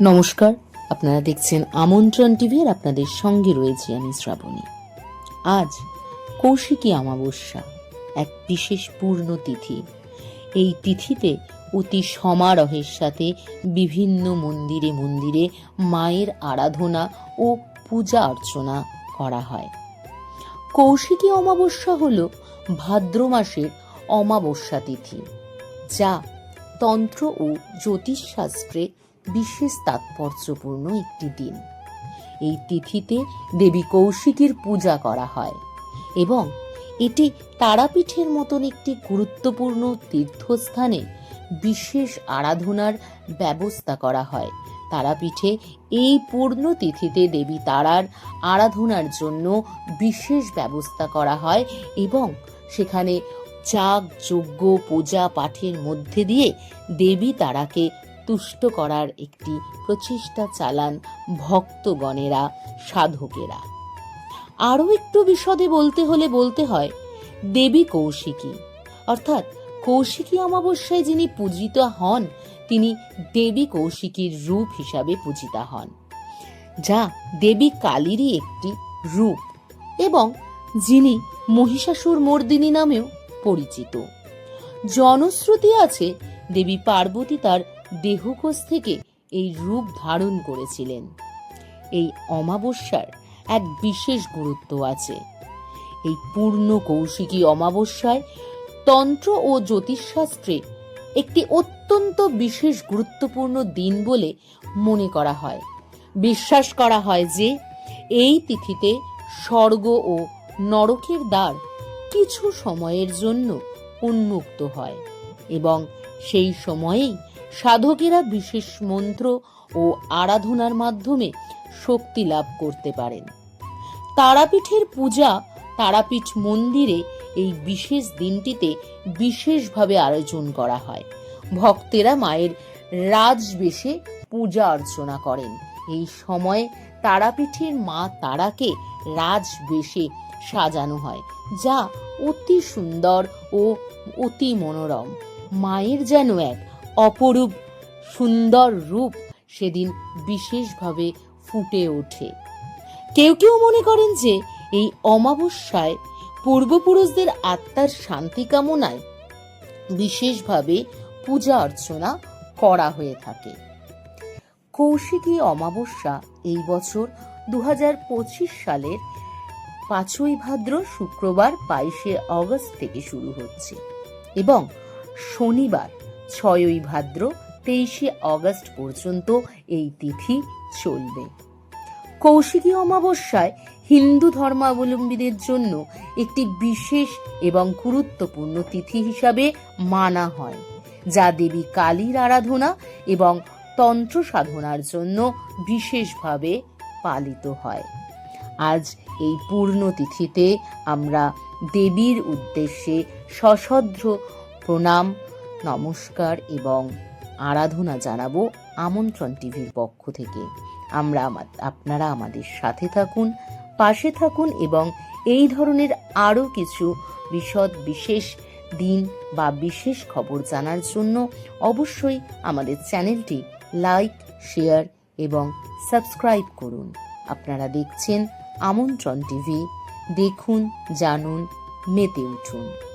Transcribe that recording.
নমস্কার, আপনারা দেখছেন আমন্ত্রণ টিভি আর আপনাদের সঙ্গে রয়েছি আমি শ্রাবণী। আজ কৌশিকী অমাবস্যা, এক বিশেষ পূর্ণ তিথি। এই তিথিতে অতি সমারোহের সাথে বিভিন্ন মন্দিরে মন্দিরে মায়ের আরাধনা ও পূজা অর্চনা করা হয়। কৌশিকী অমাবস্যা হল ভাদ্র মাসের অমাবস্যা তিথি, যা তন্ত্র ও জ্যোতিষশাস্ত্রে বিশেষ তাৎপর্যপূর্ণ একটি দিন। এই তিথিতে দেবী কৌশিকীর পূজা করা হয় এবং এটি তারাপীঠের মতন একটি গুরুত্বপূর্ণ তীর্থস্থানে বিশেষ আরাধনার ব্যবস্থা করা হয়। তারাপীঠে এই পূর্ণ তিথিতে দেবী তারার আরাধনার জন্য বিশেষ ব্যবস্থা করা হয় এবং সেখানে যাগ যজ্ঞ পূজা পাঠের মধ্যে দিয়ে দেবী তারাকে তুষ্ট করার একটি প্রচেষ্টা চালান ভক্তগণেরা, সাধকেরা। আরও একটু বিশদে বলতে হলে বলতে হয়, দেবী কৌশিকী। অর্থাৎ কৌশিকী অমাবস্যায় যিনি পূজিত হন, তিনি দেবী কৌশিকীর রূপ হিসাবে পূজিতা হন। যা দেবী কালীরই একটি রূপ এবং যিনি মহিষাসুর মর্দিনী নামেও পরিচিত। জনশ্রুতি আছে দেবী পার্বতী তার দেহকোষ থেকে এই রূপ ধারণ করেছিলেন। এই অমাবস্যার এক বিশেষ গুরুত্ব আছে। এই পূর্ণ কৌশিকী অমাবস্যায় তন্ত্র ও জ্যোতিষশাস্ত্রে একটি অত্যন্ত বিশেষ গুরুত্বপূর্ণ দিন বলে মনে করা হয়। বিশ্বাস করা হয় যে এই তিথিতে স্বর্গ ও নরকের দ্বার কিছু সময়ের জন্য উন্মুক্ত হয় এবং সেই সময়েই সাধকেরা বিশেষ মন্ত্র ও আরাধনার মাধ্যমে শক্তি লাভ করতে পারেন। তারাপীঠের পূজা তারাপীঠ মন্দিরে এই বিশেষ দিনটিতে বিশেষভাবে আয়োজন করা হয়। ভক্তেরা মায়ের রাজবেশে পূজা অর্চনা করেন। এই সময়ে তারাপীঠের মা তারাকে রাজবেশে সাজানো হয়, যা অতি সুন্দর ও অতি মনোরম। মায়ের যেন এক অপরূপ সুন্দর রূপ সেদিন বিশেষভাবে ফুটে ওঠে। কেউ কেউ মনে করেন যে এই অমাবস্যায় পূর্বপুরুষদের আত্মার শান্তি কামনায় বিশেষভাবে পূজা অর্চনা করা হয়ে থাকে। কৌশিকী অমাবস্যা এই বছর দু হাজার পঁচিশ সালের পাঁচই ভাদ্র শুক্রবার বাইশে অগস্ট থেকে শুরু হচ্ছে এবং শনিবার, ছয়ই ভাদ্র, তেইশে অগস্ট পর্যন্ত এই তিথি চলবে। কৌশিকী অমাবস্যায় হিন্দু ধর্মাবলম্বীদের জন্য একটি বিশেষ এবং গুরুত্বপূর্ণ তিথি হিসাবে মানা হয়, যা দেবী কালীর আরাধনা এবং তন্ত্র সাধনার জন্য বিশেষভাবে পালিত হয়। আজ এই পূর্ণ তিথিতে আমরা দেবীর উদ্দেশ্যে সশদ্র প্রণাম, নমস্কার এবং আরাধনা জানাব আমন্ত্রণ টিভির পক্ষ থেকে। আমরা আপনারা আমাদের সাথে থাকুন, পাশে থাকুন এবং এই ধরনের আরও কিছু বিশদ, বিশেষ দিন বা বিশেষ খবর জানার জন্য অবশ্যই আমাদের চ্যানেলটি লাইক, শেয়ার এবং সাবস্ক্রাইব করুন। আপনারা দেখছেন আমন্ত্রণ টিভি। দেখুন, জানুন, মেতে উঠুন।